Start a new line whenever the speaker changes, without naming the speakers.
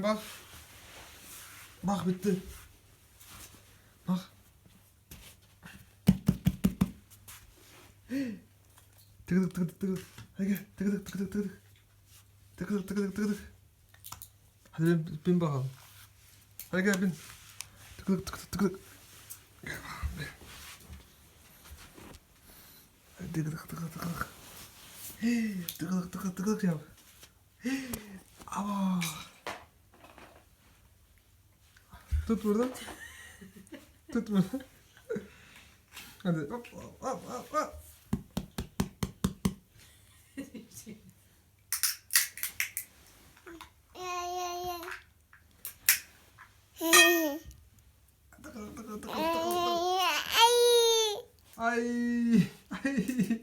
Hemen bak. Bak bitti. Bak. Tıkıdık tıkıdık tıkıdık. Hadi gel. Tıkıdık tıkıdık tıkıdık. Tıkıdık tıkıdık tıkıdık. Hadi bin, bin bakalım. Hadi gel bin. Tıkıdık tıkıdık tıkıdık. Gel bakalım bin. Hadi tıkıdık tıkıdık tıkıdık. Hey, tıkıdık tıkıdık tıkıdık yap. Tut buradan. Tut buradan. Hadi hop hop hop hop. hop. Ay. Ay.